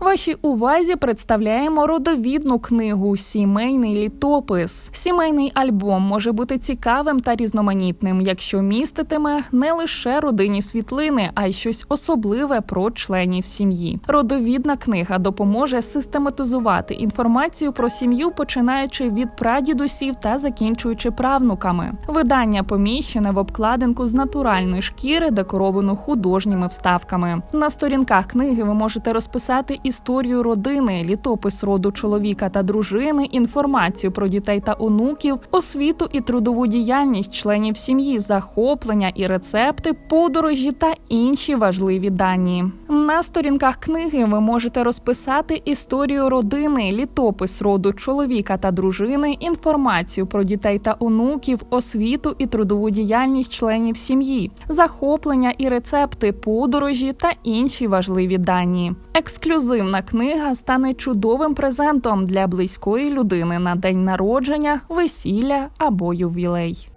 Вашій увазі представляємо родовідну книгу Сімейний літопис. Сімейний альбом може бути цікавим та різноманітним, якщо міститиме не лише родинні світлини, а й щось особливе про членів сім'ї. Родовідна книга допоможе систематизувати інформацію про сім'ю, починаючи від прадідусів та закінчуючи правнуками. Видання поміщене в обкладинку з натуральної шкіри, декоровану художніми вставками. На сторінках книги ви можете розписати історію родини, літопис роду чоловіка та дружини, інформацію про дітей та онуків, освіту і трудову діяльність членів сім'ї, захоплення і рецепти, подорожі та інші важливі дані. На сторінках книги ви можете розписати історію родини, літопис роду чоловіка та дружини, інформацію про дітей та онуків, освіту і трудову діяльність членів сім'ї, захоплення і рецепти, подорожі та інші важливі дані. Ексклюзивна книга стане чудовим презентом для близької людини на день народження, весілля або ювілей.